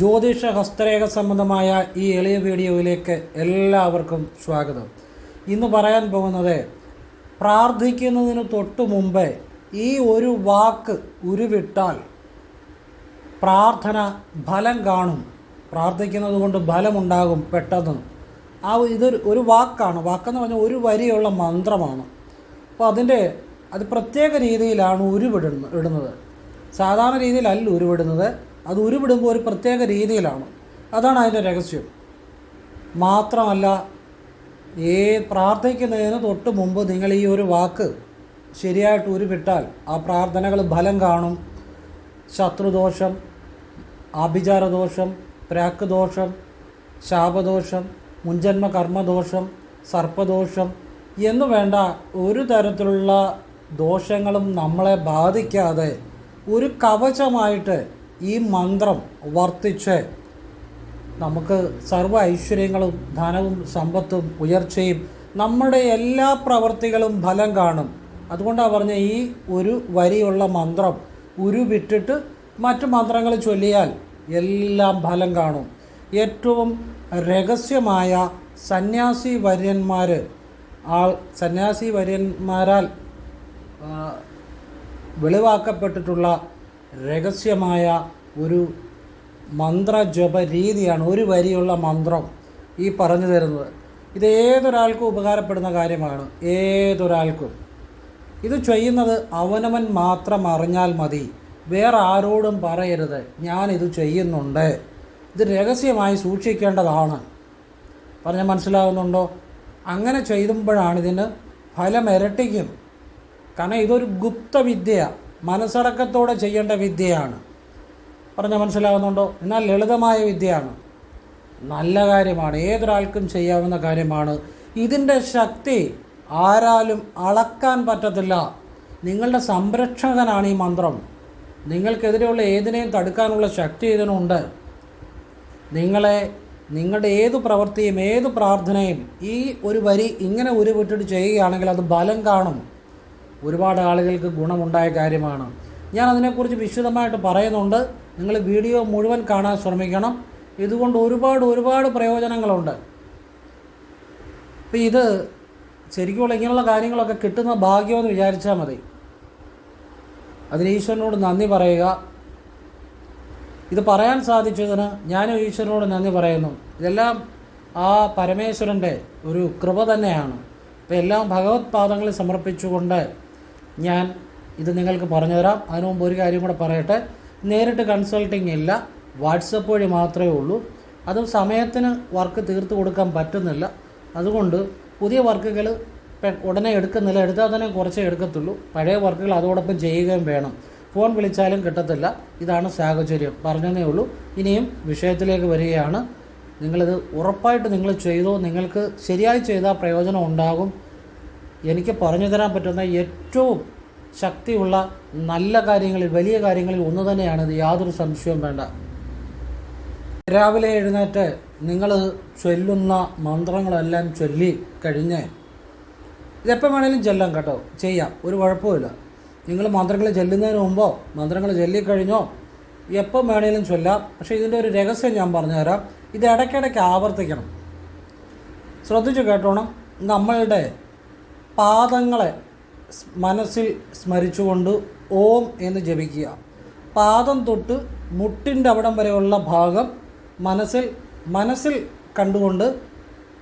ജ്യോതിഷ ഹസ്തരേഖ സംബന്ധമായ ഈ എളിയ വീഡിയോയിലേക്ക് എല്ലാവർക്കും സ്വാഗതം. ഇന്ന് പറയാൻ പോകുന്നത് പ്രാർത്ഥിക്കുന്നതിന് തൊട്ട് മുമ്പേ ഈ ഒരു വാക്ക് ഉരുവിട്ടാൽ പ്രാർത്ഥന ഫലം കാണും. പ്രാർത്ഥിക്കുന്നത് കൊണ്ട് ഫലമുണ്ടാകും പെട്ടെന്ന്. ആ ഇതൊരു ഒരു വാക്കാണ്. വാക്കെന്ന് പറഞ്ഞാൽ ഒരു വരിയുള്ള മന്ത്രമാണ്. അപ്പോൾ അതിന്റെ അത് പ്രത്യേക രീതിയിലാണ് ഉരുവിടുന്ന ഇടുന്നത്. സാധാരണ രീതിയിലല്ല ഉരുവിടുന്നത്. അത് ഉരുവിടുമ്പോൾ ഒരു പ്രത്യേക രീതിയിലാണ്. അതാണ് അതിന്റെ രഹസ്യം. മാത്രമല്ല ഈ പ്രാർത്ഥിക്കുന്നതിന് തൊട്ട് മുമ്പ് നിങ്ങൾ ഈ ഒരു വാക്ക് ശരിയായിട്ട് ഉരുവിട്ടാൽ ആ പ്രാർത്ഥനകൾ ഫലം കാണും. ശത്രുദോഷം ആഭിചാരദോഷം പ്രാക്കുദോഷം ശാപദോഷം മുൻജന്മ കർമ്മദോഷം സർപ്പദോഷം എന്ന് വേണ്ട ഒരു തരത്തിലുള്ള ദോഷങ്ങളും നമ്മളെ ബാധിക്കാതെ ഒരു കവചമായിട്ട് ഈ മന്ത്രം വർത്തിച്ച് നമുക്ക് സർവ ഐശ്വര്യങ്ങളും ധനവും സമ്പത്തും ഉയർച്ചയും നമ്മുടെ എല്ലാ പ്രവൃത്തികളും ഫലം കാണും. അതുകൊണ്ടാണ് പറഞ്ഞ ഈ ഒരു വരിയുള്ള മന്ത്രം ഉരുവിട്ടിട്ട് മറ്റു മന്ത്രങ്ങൾ ചൊല്ലിയാൽ എല്ലാം ഫലം കാണും. ഏറ്റവും രഹസ്യമായ സന്യാസി വര്യന്മാർ ആൾ സന്യാസി വര്യന്മാരാൽ വെളിവാക്കപ്പെട്ടിട്ടുള്ള രഹസ്യമായ ഒരു മന്ത്രജപ രീതിയാണ് ഒരു വരിയുള്ള മന്ത്രം ഈ പറഞ്ഞു തരുന്നത്. ഇത് ഏതൊരാൾക്കും ഉപകാരപ്പെടുന്ന കാര്യമാണ്. ഏതൊരാൾക്കും. ഇത് ചെയ്യുന്നത് അവനവൻ മാത്രം അറിഞ്ഞാൽ മതി. വേറെ ആരോടും പറയരുത്. ഞാനിത് ചെയ്യുന്നുണ്ട്. ഇത് രഹസ്യമായി സൂക്ഷിക്കേണ്ടതാണ്. പറഞ്ഞാൽ മനസ്സിലാകുന്നുണ്ടോ അങ്ങനെ ചെയ്യുമ്പോഴാണ് ഇതിന് ഫലം ഇരട്ടിക്കും. കാരണം ഇതൊരു ഗുപ്തവിദ്യ. മനസ്സടക്കത്തോടെ ചെയ്യേണ്ട വിദ്യയാണ്. പറഞ്ഞ മനസ്സിലാകുന്നുണ്ടോ എന്നാൽ ലളിതമായ വിദ്യയാണ്. നല്ല കാര്യമാണ്. ഏതൊരാൾക്കും ചെയ്യാവുന്ന കാര്യമാണ്. ഇതിന്റെ ശക്തി ആരാലും അളക്കാൻ പറ്റത്തില്ല. നിങ്ങളുടെ സംരക്ഷകനാണ് ഈ മന്ത്രം. നിങ്ങൾക്കെതിരെയുള്ള ഏതിനെയും തടുക്കാനുള്ള ശക്തി ഇതിനുണ്ട്. നിങ്ങളെ നിങ്ങളുടെ ഏത് പ്രവൃത്തിയും ഏത് പ്രാർത്ഥനയും ഈ ഒരു വരി ഇങ്ങനെ ഉരുവിട്ടിട്ട് ചെയ്യുകയാണെങ്കിൽ അത് ബലം കാണും. ഒരുപാട് ആളുകൾക്ക് ഗുണമുണ്ടായ കാര്യമാണ്. ഞാൻ അതിനെക്കുറിച്ച് വിശദമായിട്ട് പറയുന്നുണ്ട്. നിങ്ങൾ വീഡിയോ മുഴുവൻ കാണാൻ ശ്രമിക്കണം. ഇതുകൊണ്ട് ഒരുപാട് ഒരുപാട് പ്രയോജനങ്ങളുണ്ട്. ഇപ്പം ഇത് ശരിക്കുമുള്ള ഇങ്ങനെയുള്ള കാര്യങ്ങളൊക്കെ കിട്ടുന്ന ഭാഗ്യമെന്ന് വിചാരിച്ചാൽ മതി. അതിന് ഈശ്വരനോട് നന്ദി പറയുക. ഇത് പറയാൻ സാധിച്ചതിന് ഞാനും ഈശ്വരനോട് നന്ദി പറയുന്നു. ഇതെല്ലാം ആ പരമേശ്വരന്റെ ഒരു കൃപ തന്നെയാണ്. അപ്പോൾ എല്ലാം ഭഗവത് പാദങ്ങളിൽ സമർപ്പിച്ചുകൊണ്ട് ഞാൻ ഇത് നിങ്ങൾക്ക് പറഞ്ഞുതരാം. അതിനു മുമ്പ് ഒരു കാര്യം കൂടെ പറയട്ടെ. നേരിട്ട് കൺസൾട്ടിങ് ഇല്ല. വാട്സപ്പ് വഴി മാത്രമേ ഉള്ളൂ. അതും സമയത്തിന് വർക്ക് തീർത്ത് കൊടുക്കാൻ പറ്റുന്നില്ല. അതുകൊണ്ട് പുതിയ വർക്കുകൾ ഉടനെ എടുക്കുന്നില്ല. എടുത്താൽ തന്നെ കുറച്ചേ എടുക്കത്തുള്ളൂ. പഴയ വർക്കുകൾ അതോടൊപ്പം ചെയ്യുകയും വേണം. ഫോൺ വിളിച്ചാലും കിട്ടത്തില്ല. ഇതാണ് സാഹചര്യം. പറഞ്ഞതേ ഉള്ളൂ. ഇനിയും വിഷയത്തിലേക്ക് വരികയാണ്. നിങ്ങളിത് ഉറപ്പായിട്ട് നിങ്ങൾ ചെയ്തോ നിങ്ങൾക്ക് ശരിയായി ചെയ്താൽ പ്രയോജനം ഉണ്ടാകും. എനിക്ക് പറഞ്ഞു തരാൻ പറ്റുന്ന ഏറ്റവും ശക്തിയുള്ള നല്ല കാര്യങ്ങളിൽ വലിയ കാര്യങ്ങളിൽ ഒന്ന് തന്നെയാണ് ഇത്. യാതൊരു സംശയവും വേണ്ട. രാവിലെ എഴുന്നേറ്റ് നിങ്ങൾ ചൊല്ലുന്ന മന്ത്രങ്ങളെല്ലാം ചൊല്ലി കഴിഞ്ഞ് ഇതെപ്പോൾ വേണേലും ചെല്ലാം കേട്ടോ. ചെയ്യാം. ഒരു കുഴപ്പമില്ല നിങ്ങൾ മന്ത്രങ്ങൾ ചെല്ലുന്നതിന് മുമ്പോ മന്ത്രങ്ങൾ ചൊല്ലിക്കഴിഞ്ഞോ എപ്പം വേണേലും ചൊല്ലാം. പക്ഷേ ഇതിന്റെ ഒരു രഹസ്യം ഞാൻ പറഞ്ഞുതരാം ഇത് ഇടയ്ക്കിടയ്ക്ക് ആവർത്തിക്കണം. ശ്രദ്ധിച്ചു കേട്ടോണം. നമ്മളുടെ പാദങ്ങളെ മനസ്സിൽ സ്മരിച്ചുകൊണ്ട് ഓം എന്ന് ജപിക്കുക. പാദം തൊട്ട് മുട്ടിന്റെ അവിടം വരെയുള്ള ഭാഗം മനസ്സിൽ മനസ്സിൽ കണ്ടുകൊണ്ട്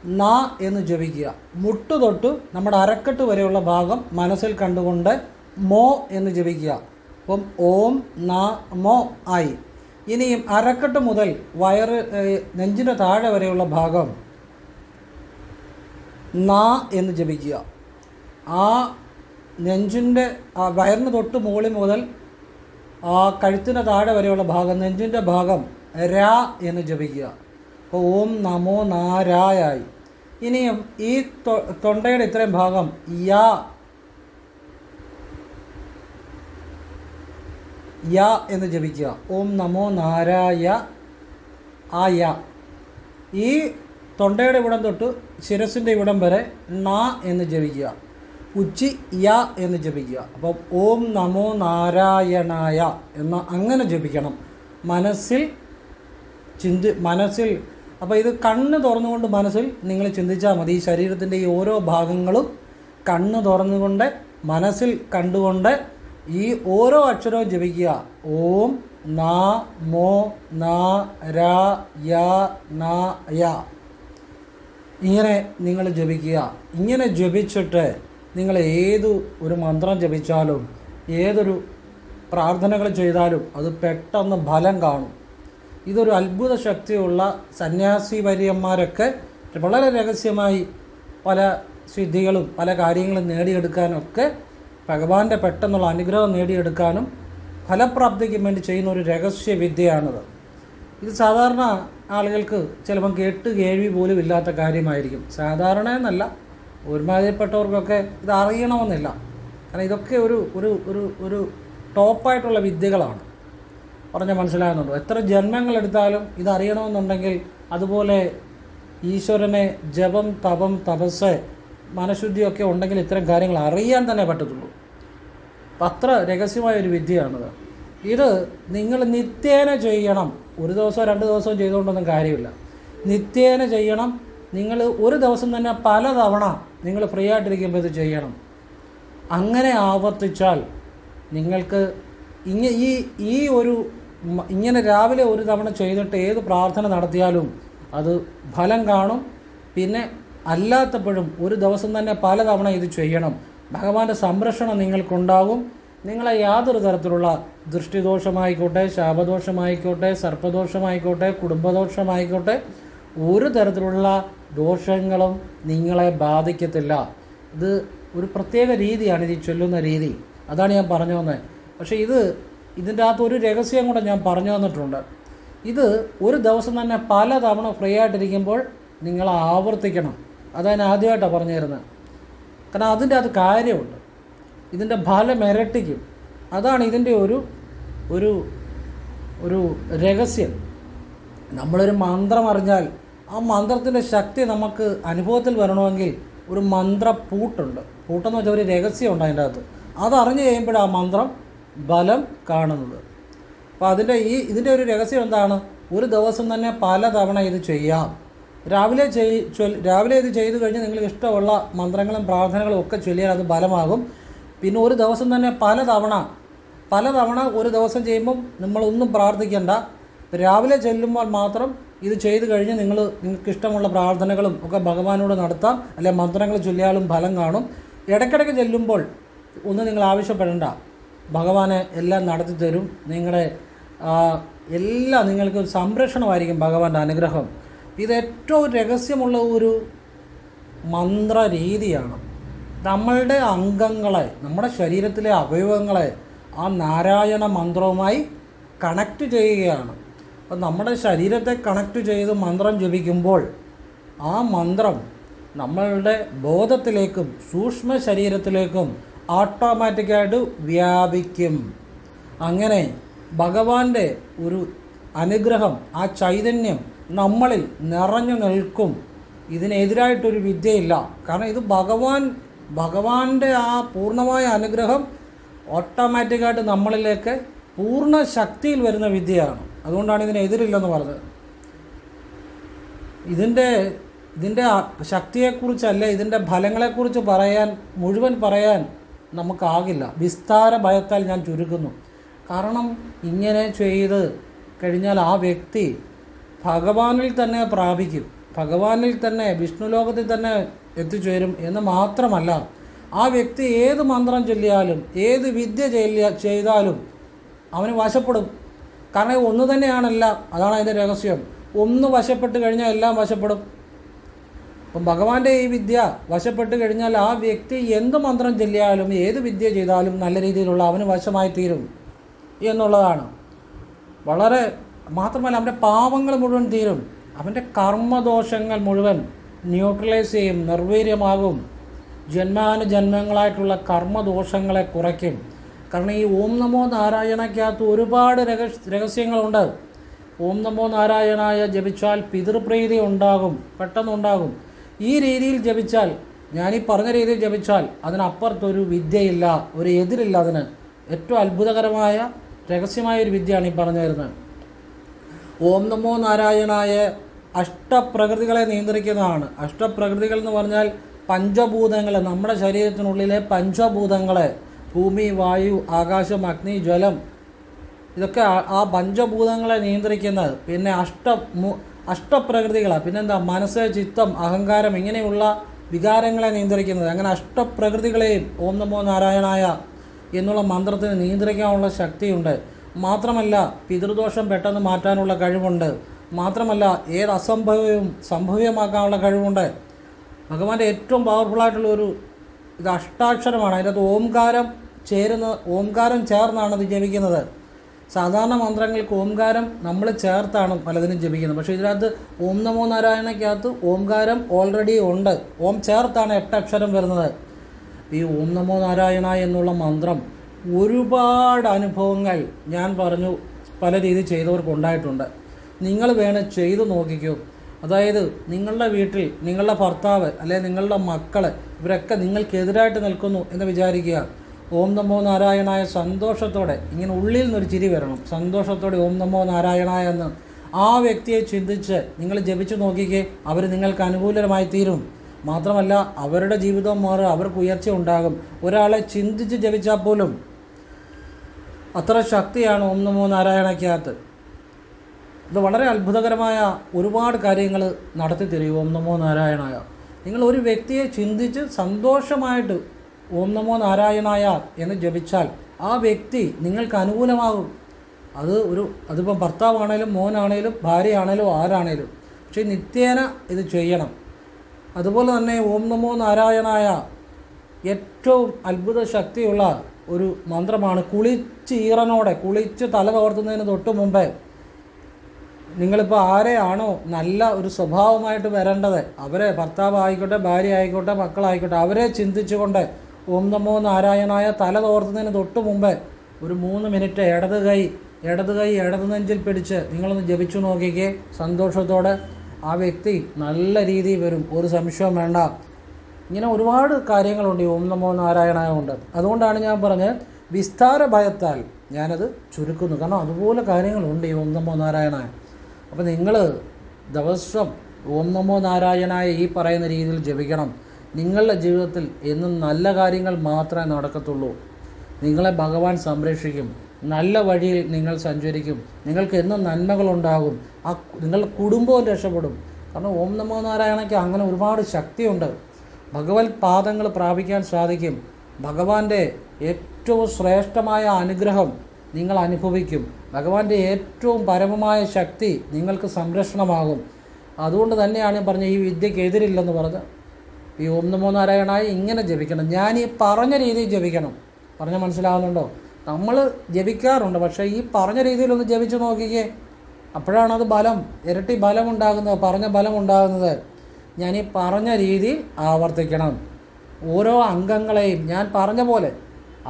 നാ എന്ന് ജപിക്കുക. മുട്ട് തൊട്ട് നമ്മുടെ അരക്കെട്ട് വരെയുള്ള ഭാഗം മനസ്സിൽ കണ്ടുകൊണ്ട് മോ എന്ന് ജപിക്കുക. അപ്പം ഓം നാ മോ ആയി. ഇനിയും അരക്കെട്ട് മുതൽ വയറ് നെഞ്ചിന്റെ താഴെ വരെയുള്ള ഭാഗം നാ എന്ന് ജപിക്കുക. ആ നെഞ്ചിന്റെ ആ വയറിന് തൊട്ട് മുകളിൽ മുതൽ ആ കഴുത്തിന് താഴെ വരെയുള്ള ഭാഗം നെഞ്ചിന്റെ ഭാഗം രാ എന്ന് ജപിക്കുക. അപ്പോൾ ഓം നമോ നാരായായി. ഇനിയും ഈ തൊണ്ടയുടെ ഇത്രയും ഭാഗം യാ യാ എന്ന് ജപിക്കുക. ഓം നമോ നാരായ ആ യാ. ഈ തൊണ്ടയുടെ ഇവിടം തൊട്ട് ശിരസിന്റെ ഇവിടം വരെ ന എന്ന് ജപിക്കുക. ഉച്ചി യ എന്ന് ജപിക്കുക. അപ്പോൾ ഓം നമോ നാരായണായ എന്ന അങ്ങനെ ജപിക്കണം. മനസ്സിൽ ചിന്തി മനസ്സിൽ അപ്പോൾ ഇത് കണ്ണ് തുറന്നുകൊണ്ട് മനസ്സിൽ നിങ്ങൾ ചിന്തിച്ചാൽ മതി. ഈ ശരീരത്തിന്റെ ഈ ഓരോ ഭാഗങ്ങളും കണ്ണ് തുറന്നുകൊണ്ട് മനസ്സിൽ കണ്ടുകൊണ്ട് ഈ ഓരോ അക്ഷരവും ജപിക്കുക. ഓം നാ മോ നാ രാ യ നാ യ. ഇങ്ങനെ നിങ്ങൾ ജപിക്കുക. ഇങ്ങനെ ജപിച്ചിട്ട് നിങ്ങൾ ഏത് ഒരു മന്ത്രം ജപിച്ചാലും ഏതൊരു പ്രാർത്ഥനകൾ ചെയ്താലും അത് പെട്ടെന്ന് ഫലം കാണും. ഇതൊരു അത്ഭുത ശക്തിയുള്ള സന്യാസി വര്യന്മാരൊക്കെ വളരെ രഹസ്യമായി പല സിദ്ധികളും പല കാര്യങ്ങളും നേടിയെടുക്കാനൊക്കെ ഭഗവാന്റെ പെട്ടെന്നുള്ള അനുഗ്രഹം നേടിയെടുക്കാനും ഫലപ്രാപ്തിക്കും വേണ്ടി ചെയ്യുന്ന ഒരു രഹസ്യ വിദ്യയാണിത്. ഇത് സാധാരണ ആളുകൾക്ക് ചിലപ്പം കേട്ട് കേൾവി പോലും ഇല്ലാത്ത കാര്യമായിരിക്കും. സാധാരണ എന്നല്ല ഒരുമാതിരിപ്പെട്ടവർക്കൊക്കെ ഇത് അറിയണമെന്നില്ല. കാരണം ഇതൊക്കെ ഒരു ഒരു ഒരു ഒരു ടോപ്പായിട്ടുള്ള വിദ്യകളാണ്. പറഞ്ഞാൽ മനസ്സിലാകുന്നുണ്ടോ. എത്ര ജന്മങ്ങളെടുത്താലും ഇതറിയണമെന്നുണ്ടെങ്കിൽ അതുപോലെ ഈശ്വരനെ ജപം തപം തപസ് മനഃശുദ്ധിയൊക്കെ ഉണ്ടെങ്കിൽ ഇത്തരം കാര്യങ്ങൾ അറിയാൻ തന്നെ പറ്റത്തുള്ളൂ. അത്ര രഹസ്യമായ ഒരു വിദ്യയാണിത്. ഇത് നിങ്ങൾ നിത്യേന ചെയ്യണം. ഒരു ദിവസം രണ്ട് ദിവസവും ചെയ്തുകൊണ്ടൊന്നും കാര്യമില്ല. നിത്യേന ചെയ്യണം. നിങ്ങൾ ഒരു ദിവസം തന്നെ പലതവണ നിങ്ങൾ ഫ്രീ ആയിട്ടിരിക്കുമ്പോൾ ഇത് ചെയ്യണം. അങ്ങനെ ആവർത്തിച്ചാൽ നിങ്ങൾക്ക് ഇങ്ങ ഈ ഈ ഒരു ഇങ്ങനെ രാവിലെ ഒരു തവണ ചെയ്തിട്ട് ഏത് പ്രാർത്ഥന നടത്തിയാലും അത് ഫലം കാണും. പിന്നെ അല്ലാത്തപ്പോഴും ഒരു ദിവസം തന്നെ പലതവണ ഇത് ചെയ്യണം. ഭഗവാന്റെ സംരക്ഷണം നിങ്ങൾക്കുണ്ടാകും. നിങ്ങളെ യാതൊരു തരത്തിലുള്ള ദൃഷ്ടിദോഷമായിക്കോട്ടെ ശാപദോഷമായിക്കോട്ടെ സർപ്പദോഷമായിക്കോട്ടെ കുടുംബദോഷമായിക്കോട്ടെ ഒരു തരത്തിലുള്ള ദോഷങ്ങളും നിങ്ങളെ ബാധിക്കത്തില്ല. ഇത് ഒരു പ്രത്യേക രീതിയാണ് ഇത് ചൊല്ലുന്ന രീതി. അതാണ് ഞാൻ പറഞ്ഞു വന്നത് പക്ഷേ ഇത് ഇതിന്റെ അകത്ത് ഒരു രഹസ്യം കൂടെ ഞാൻ പറഞ്ഞു തന്നിട്ടുണ്ട്. ഇത് ഒരു ദിവസം തന്നെ പല തവണ ഫ്രീ ആയിട്ടിരിക്കുമ്പോൾ നിങ്ങൾ ആവർത്തിക്കണം. അതാണ് ആദ്യമായിട്ടാണ് പറഞ്ഞു തരുന്നത് കാരണം അതിന്റെ അത് കാര്യമുണ്ട്. ഇതിന്റെ ഫലം ഇരട്ടിക്കും. അതാണ് ഇതിന്റെ ഒരു ഒരു ഒരു രഹസ്യം. നമ്മളൊരു മന്ത്രം അറിഞ്ഞാൽ ആ മന്ത്രത്തിന്റെ ശക്തി നമുക്ക് അനുഭവത്തിൽ വരണമെങ്കിൽ ഒരു മന്ത്ര പൂട്ടുണ്ട് പൂട്ടെന്ന് വെച്ചാൽ ഒരു രഹസ്യമുണ്ട് അതിന്റെ അകത്ത്. അതറിഞ്ഞു കഴിയുമ്പോഴാണ് ആ മന്ത്രം ബലം കാണുന്നത്. അപ്പോൾ അതിന്റെ ഈ ഇതിന്റെ ഒരു രഹസ്യം എന്താണ്? ഒരു ദിവസം തന്നെ പലതവണ ഇത് ചെയ്യാം. രാവിലെ ചെയ് രാവിലെ ഇത് ചെയ്തു കഴിഞ്ഞാൽ നിങ്ങൾക്ക് ഇഷ്ടമുള്ള മന്ത്രങ്ങളും പ്രാർത്ഥനകളും ഒക്കെ ചൊല്ലിയാൽ അത് ബലമാകും. പിന്നെ ഒരു ദിവസം തന്നെ പലതവണ പലതവണ ഒരു ദിവസം ചെയ്യുമ്പം നമ്മളൊന്നും പ്രാർത്ഥിക്കേണ്ട. രാവിലെ ചെല്ലുമ്പോൾ മാത്രം ഇത് ചെയ്തു കഴിഞ്ഞ് നിങ്ങൾ നിങ്ങൾക്ക് ഇഷ്ടമുള്ള പ്രാർത്ഥനകളും ഒക്കെ ഭഗവാനോട് നടത്താം. അല്ലെ മന്ത്രങ്ങൾ ചൊല്ലിയാലും ഫലം കാണും. ഇടയ്ക്കിടയ്ക്ക് ചെല്ലുമ്പോൾ ഒന്നും നിങ്ങൾ ആവശ്യപ്പെടേണ്ട. ഭഗവാനെ എല്ലാം നടത്തി തരും. നിങ്ങളുടെ എല്ലാം നിങ്ങൾക്ക് സംരക്ഷണമായിരിക്കും ഭഗവാന്റെ അനുഗ്രഹം. ഇത് ഏറ്റവും രഹസ്യമുള്ള ഒരു മന്ത്രരീതിയാണ്. നമ്മളുടെ അംഗങ്ങളെ നമ്മുടെ ശരീരത്തിലെ അവയവങ്ങളെ ആ നാരായണ മന്ത്രവുമായി കണക്റ്റ് ചെയ്യുകയാണ്. അപ്പം നമ്മുടെ ശരീരത്തെ കണക്റ്റ് ചെയ്ത് മന്ത്രം ജപിക്കുമ്പോൾ ആ മന്ത്രം നമ്മളുടെ ബോധത്തിലേക്കും സൂക്ഷ്മ ശരീരത്തിലേക്കും ഓട്ടോമാറ്റിക്കായിട്ട് വ്യാപിക്കും. അങ്ങനെ ഭഗവാന്റെ ഒരു അനുഗ്രഹം ആ ചൈതന്യം നമ്മളിൽ നിറഞ്ഞു നിൽക്കും. ഇതിനെതിരായിട്ടൊരു വിദ്യയില്ല. കാരണം ഇത് ഭഗവാൻ ഭഗവാന്റെ ആ പൂർണമായ അനുഗ്രഹം ഓട്ടോമാറ്റിക്കായിട്ട് നമ്മളിലേക്ക് പൂർണ ശക്തിയിൽ വരുന്ന വിദ്യയാണ്. അതുകൊണ്ടാണ് ഇതിനെതിരില്ലെന്ന് പറഞ്ഞത്. ഇതിന്റെ ഇതിന്റെ ശക്തിയെക്കുറിച്ചല്ല ഇതിന്റെ ഫലങ്ങളെക്കുറിച്ച് പറയാൻ മുഴുവൻ പറയാൻ നമുക്കാകില്ല. വിസ്താര ഭയത്താൽ ഞാൻ ചുരുക്കുന്നു. കാരണം ഇങ്ങനെ ചെയ്ത് കഴിഞ്ഞാൽ ആ വ്യക്തി ഭഗവാനിൽ തന്നെ പ്രാപിക്കും. ഭഗവാനിൽ തന്നെ വിഷ്ണു ലോകത്തിൽ തന്നെ എത്തിച്ചേരും എന്ന് മാത്രമല്ല ആ വ്യക്തി ഏത് മന്ത്രം ചൊല്ലിയാലും ഏത് വിദ്യ ചെയ്താലും അവന് വശപ്പെടും. കാരണം ഒന്ന് തന്നെയാണല്ല അതാണ് അതിന്റെ രഹസ്യം. ഒന്ന് വശപ്പെട്ട് കഴിഞ്ഞാൽ എല്ലാം വശപ്പെടും. അപ്പം ഭഗവാന്റെ ഈ വിദ്യ വശപ്പെട്ട് കഴിഞ്ഞാൽ ആ വ്യക്തി എന്ത് മന്ത്രം ചൊല്ലിയാലും ഏത് വിദ്യ ചെയ്താലും നല്ല രീതിയിലുള്ള അവന് വശമായി തീരും എന്നുള്ളതാണ്. വളരെ മാത്രമല്ല അവന്റെ പാവങ്ങൾ മുഴുവൻ തീരും. അവന്റെ കർമ്മദോഷങ്ങൾ മുഴുവൻ ന്യൂട്രലൈസ് ചെയ്യും നിർവീര്യമാകും. ജന്മാനുജന്മങ്ങളായിട്ടുള്ള കർമ്മദോഷങ്ങളെ കുറയ്ക്കും. കാരണം ഈ ഓം നമോ നാരായണയ്ക്കകത്ത് ഒരുപാട് രഹസ് രഹസ്യങ്ങളുണ്ട്. ഓം നമോ നാരായണായ ജപിച്ചാൽ പിതൃപ്രീതി ഉണ്ടാകും പെട്ടെന്നുണ്ടാകും. ഈ രീതിയിൽ ജപിച്ചാൽ ഞാനീ പറഞ്ഞ രീതിയിൽ ജപിച്ചാൽ അതിനപ്പുറത്തൊരു വിദ്യയില്ല ഒരു എതിരില്ല അതിന്. ഏറ്റവും അത്ഭുതകരമായ രഹസ്യമായ ഒരു വിദ്യയാണ് ഈ പറഞ്ഞു തരുന്നത്. ഓം നമോ നാരായണായ അഷ്ടപ്രകൃതികളെ നിയന്ത്രിക്കുന്നതാണ്. അഷ്ടപ്രകൃതികൾ എന്ന് പറഞ്ഞാൽ പഞ്ചഭൂതങ്ങളെ നമ്മുടെ ശരീരത്തിനുള്ളിലെ പഞ്ചഭൂതങ്ങളെ. ഭൂമി വായു ആകാശം അഗ്നി ജ്വലം ഇതൊക്കെ ആ- പഞ്ചഭൂതങ്ങളെ നിയന്ത്രിക്കുന്നത്. പിന്നെ അഷ്ട അഷ്ടപ്രകൃതികളാണ് പിന്നെന്താ? മനസ്സ് ചിത്തം അഹങ്കാരം ഇങ്ങനെയുള്ള വികാരങ്ങളെ നിയന്ത്രിക്കുന്നത്. അങ്ങനെ അഷ്ടപ്രകൃതികളെയും ഓം നമോ നാരായണായ എന്നുള്ള മന്ത്രത്തിന് നിയന്ത്രിക്കാനുള്ള ശക്തിയുണ്ട്. മാത്രമല്ല പിതൃദോഷം പെട്ടെന്ന് മാറ്റാനുള്ള കഴിവുണ്ട്. മാത്രമല്ല ഏത് അസംഭവ്യവും സംഭവ്യമാക്കാനുള്ള കഴിവുണ്ട്. ഭഗവാന്റെ ഏറ്റവും പവർഫുള്ളായിട്ടുള്ള ഒരു ഇത് അഷ്ടാക്ഷരമാണ് അതിനകത്ത് ഓംകാരം ചേരുന്ന ഓംകാരം ചേർന്നാണ് ഇത് ജപിക്കുന്നത്. സാധാരണ മന്ത്രങ്ങൾക്ക് ഓംകാരം നമ്മൾ ചേർത്താണ് പലതിനും ജപിക്കുന്നത്. പക്ഷേ ഇതിനകത്ത് ഓം നമോ നാരായണയ്ക്കകത്ത് ഓംകാരം ഓൾറെഡി ഉണ്ട്. ഓം ചേർത്താണ് എട്ടക്ഷരം വരുന്നത്. ഈ ഓം നമോ നാരായണ എന്നുള്ള മന്ത്രം ഒരുപാട് അനുഭവങ്ങൾ ഞാൻ പറഞ്ഞു പല രീതിയിൽ ചെയ്തവർക്ക് ഉണ്ടായിട്ടുണ്ട് നിങ്ങൾ വേണം ചെയ്തു നോക്കിക്കോ. അതായത് നിങ്ങളുടെ വീട്ടിൽ നിങ്ങളുടെ ഭർത്താവ് അല്ലെങ്കിൽ നിങ്ങളുടെ മക്കൾ ഇവരൊക്കെ നിങ്ങൾക്കെതിരായിട്ട് നിൽക്കുന്നു എന്ന് വിചാരിക്കുക. ഓം നമോ നാരായണായ സന്തോഷത്തോടെ ഇങ്ങനെ ഉള്ളിൽ നിന്നൊരു ചിരി വരണം. സന്തോഷത്തോടെ ഓം നമോ നാരായണായ എന്ന് ആ വ്യക്തിയെ ചിന്തിച്ച് നിങ്ങൾ ജപിച്ചു നോക്കിക്കേ അവർ നിങ്ങൾക്ക് അനുകൂലമായി തീരും. മാത്രമല്ല അവരുടെ ജീവിതം മാറും അവർക്ക് ഉയർച്ച ഉണ്ടാകും. ഒരാളെ ചിന്തിച്ച് ജപിച്ചാൽ പോലും അത്ര ശക്തിയാണ് ഓം നമോ നാരായണയ്ക്കകത്ത്. ഇത് വളരെ അത്ഭുതകരമായ ഒരുപാട് കാര്യങ്ങൾ നടത്തി തരും ഓം നമോ നാരായണായ. നിങ്ങൾ ഒരു വ്യക്തിയെ ചിന്തിച്ച് സന്തോഷമായിട്ട് ഓം നമോ നാരായണായ എന്ന് ജപിച്ചാൽ ആ വ്യക്തി നിങ്ങൾക്ക് അനുകൂലമാകും. അത് ഒരു അതിപ്പോൾ ഭർത്താവാണേലും മോനാണേലും ഭാര്യയാണേലും ആരാണേലും. പക്ഷേ നിത്യേന ഇത് ചെയ്യണം. അതുപോലെ തന്നെ ഓം നമോ നാരായണായ ഏറ്റവും അത്ഭുത ശക്തിയുള്ള ഒരു മന്ത്രമാണ് കുളിച്ച് ഈറനോടെ കുളിച്ച് തല കോർത്തുന്നതിന് തൊട്ട് മുമ്പേ നിങ്ങളിപ്പോൾ ആരെയാണോ നല്ല ഒരു സ്വഭാവമായിട്ട് വരേണ്ടത്? അവരെ ഭർത്താവ് ആയിക്കോട്ടെ ഭാര്യ ആയിക്കോട്ടെ മക്കളായിക്കോട്ടെ അവരെ ചിന്തിച്ചുകൊണ്ട് ഓം നമോ നാരായണായ തല തോർത്തുന്നതിന് തൊട്ട് മുമ്പ് ഒരു മൂന്ന് മിനിറ്റ് ഇടത് കൈ ഇടത് കൈ ഇടത് നെഞ്ചിൽ പിടിച്ച് നിങ്ങളൊന്ന് ജപിച്ചു നോക്കിക്കേ. സന്തോഷത്തോടെ ആ വ്യക്തി നല്ല രീതിയിൽ വരും. ഒരു സംശയവും വേണ്ട. ഇങ്ങനെ ഒരുപാട് കാര്യങ്ങളുണ്ട് ഈ ഓം നമോ നാരായണായ കൊണ്ട്. അതുകൊണ്ടാണ് ഞാൻ പറഞ്ഞത് വിസ്താര ഭയത്താൽ ഞാനത് ചുരുക്കുന്നു. കാരണം അതുപോലെ കാര്യങ്ങളുണ്ട് ഈ ഓം നമോ നാരായണായ. അപ്പോൾ നിങ്ങൾ ദിവസം ഓം നമോ നാരായണായ ഈ പറയുന്ന രീതിയിൽ ജപിക്കണം. നിങ്ങളുടെ ജീവിതത്തിൽ എന്നും നല്ല കാര്യങ്ങൾ മാത്രമേ നടക്കത്തുള്ളൂ. നിങ്ങളെ ഭഗവാൻ സംരക്ഷിക്കും. നല്ല വഴിയിൽ നിങ്ങൾ സഞ്ചരിക്കും. നിങ്ങൾക്ക് എന്നും നന്മകളുണ്ടാകും. ആ നിങ്ങളുടെ കുടുംബവും രക്ഷപ്പെടും. കാരണം ഓം നമോ നാരായണയ്ക്ക് അങ്ങനെ ഒരുപാട് ശക്തിയുണ്ട്. ഭഗവത് പാദങ്ങൾ പ്രാപിക്കാൻ സാധിക്കും. ഭഗവാന്റെ ഏറ്റവും ശ്രേഷ്ഠമായ അനുഗ്രഹം നിങ്ങൾ അനുഭവിക്കും. ഭഗവാന്റെ ഏറ്റവും പരമമായ ശക്തി നിങ്ങൾക്ക് സംരക്ഷണമാകും. അതുകൊണ്ട് തന്നെയാണ് പറഞ്ഞ ഈ വിദ്യയ്ക്ക് എതിരില്ലെന്ന് പറഞ്ഞ് ഈ ഓം നമോ നാരായണായി ഇങ്ങനെ ജപിക്കണം. ഞാൻ ഈ പറഞ്ഞ രീതിയിൽ ജപിക്കണം. പറഞ്ഞ മനസ്സിലാകുന്നുണ്ടോ നമ്മൾ ജപിക്കാറുണ്ട് പക്ഷേ ഈ പറഞ്ഞ രീതിയിലൊന്ന് ജപിച്ച് നോക്കിക്കേ. അപ്പോഴാണ് അത് ബലം ഇരട്ടി ബലം ഉണ്ടാകുന്നത് പറഞ്ഞ ബലം ഉണ്ടാകുന്നത് ഞാൻ ഈ പറഞ്ഞ രീതി ആവർത്തിക്കണം. ഓരോ അംഗങ്ങളെയും ഞാൻ പറഞ്ഞ പോലെ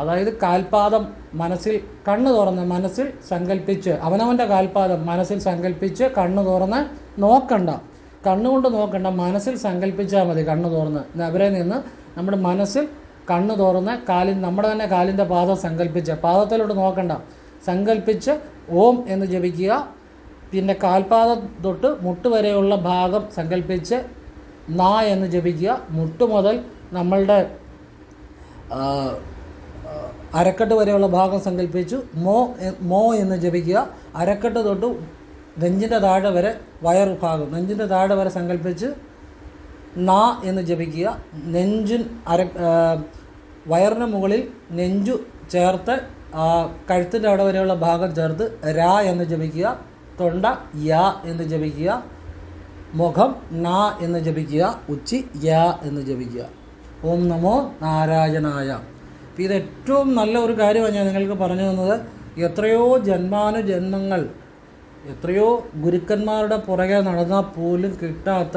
അതായത് കാൽപാദം മനസ്സിൽ കണ്ണു തുറന്ന് മനസ്സിൽ സങ്കല്പിച്ച് അവനവന്റെ കാൽപാദം മനസ്സിൽ സങ്കല്പിച്ച് കണ്ണു തുറന്ന് നോക്കണ്ട. കണ്ണുകൊണ്ട് നോക്കണ്ട മനസ്സിൽ സങ്കല്പിച്ചാൽ മതി കണ്ണു തുറന്ന്. അവരെ നിന്ന് നമ്മുടെ മനസ്സിൽ കണ്ണു തുറന്ന് കാലിൻ നമ്മുടെ തന്നെ കാലിന്റെ പാദം സങ്കല്പിച്ച് പാദത്തിലോട്ട് നോക്കണ്ട. സങ്കല്പിച്ച് ഓം എന്ന് ജപിക്കുക. പിന്നെ കാൽപാദം തൊട്ട് മുട്ട് വരെയുള്ള ഭാഗം സങ്കല്പിച്ച് നാ എന്ന് ജപിക്കുക. മുട്ട് മുതൽ നമ്മളുടെ അരക്കെട്ട് വരെയുള്ള ഭാഗം സങ്കല്പിച്ചു മോ മോ എന്ന് ജപിക്കുക. അരക്കെട്ട് തൊട്ട് നെഞ്ചിന്റെ താഴെ വരെ വയർ ഭാഗം. നെഞ്ചിന്റെ താഴെ വരെ സങ്കല്പിച്ച് നാ എന്ന് ജപിക്കുക. നെഞ്ചിൻ അര വയറിന് മുകളിൽ നെഞ്ചു ചേർത്ത് കഴുത്തിന്റെ അവിടെ വരെയുള്ള ഭാഗം ചേർത്ത് രാ എന്ന് ജപിക്കുക. തൊണ്ട യാ എന്ന് ജപിക്കുക. മുഖം നാ എന്ന് ജപിക്കുക. ഉച്ചി യാ എന്ന് ജപിക്കുക. ഓം നമോ നാരായണായ. അപ്പോൾ ഇത് ഏറ്റവും നല്ല ഒരു കാര്യമാണ് ഞാൻ നിങ്ങൾക്ക് പറഞ്ഞു തന്നത്. എത്രയോ ജന്മാനുജന്മങ്ങൾ എത്രയോ ഗുരുക്കന്മാരുടെ പുറകെ നടന്നാൽ പോലും കിട്ടാത്ത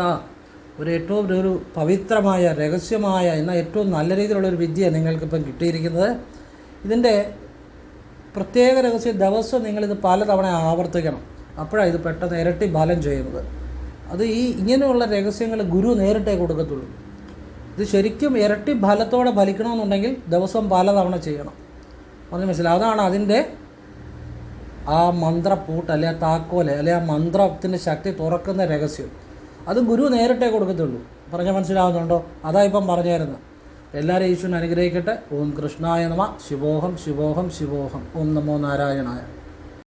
ഒരു ഏറ്റവും ഒരു പവിത്രമായ രഹസ്യമായ എന്നാൽ ഏറ്റവും നല്ല രീതിയിലുള്ള ഒരു വിദ്യ നിങ്ങൾക്കിപ്പം കിട്ടിയിരിക്കുന്നത്. ഇതിന്റെ പ്രത്യേക രഹസ്യം ദിവസം നിങ്ങളിത് പലതവണ ആവർത്തിക്കണം. അപ്പോഴാണ് ഇത് പെട്ടെന്ന് ഇരട്ടി ബലം ചെയ്യുന്നത്. അത് ഈ ഇങ്ങനെയുള്ള രഹസ്യങ്ങൾ ഗുരു നേരിട്ടേ കൊടുക്കത്തുള്ളൂ. ഇത് ശരിക്കും ഇരട്ടി ഫലത്തോടെ ഫലിക്കണമെന്നുണ്ടെങ്കിൽ ദിവസം പലതവണ ചെയ്യണം. പറഞ്ഞ മനസ്സിലാവും അതാണ് അതിന്റെ ആ മന്ത്രപ്പൂട്ട് അല്ലെ ആ താക്കോൽ അല്ലെ ആ മന്ത്രത്തിന്റെ ശക്തി തുറക്കുന്ന രഹസ്യം. അത് ഗുരു നേരിട്ടേ കൊടുക്കത്തുള്ളൂ. പറഞ്ഞാൽ മനസ്സിലാവുന്നുണ്ടോ? അതാ ഇപ്പം പറഞ്ഞായിരുന്നത് എല്ലാവരും ഈശ്വരൻ അനുഗ്രഹിക്കട്ടെ. ഓം കൃഷ്ണായ നമ. ശിവോഹം ശിവോഹം ശിവോഹം. ഓം നമോ നാരായണായ.